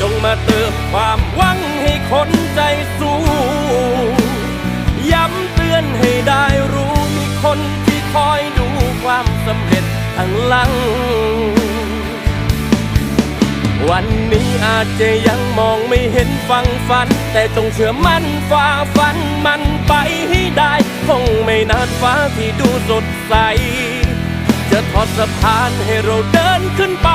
จงมาเติมความหวังให้คนใจสู้ย้ำเตือนให้ได้รู้มีคนที่คอยดูความสำเร็จข้างหลัง วันนี้อาจจะยังมองไม่เห็นฟังฝัน แต่จงเชื่อมั่นฝ่าฟันมันไปให้ได้ คงไม่นานฟ้าที่ดูสดใส จะทอดสะพานให้เราเดินขึ้นไป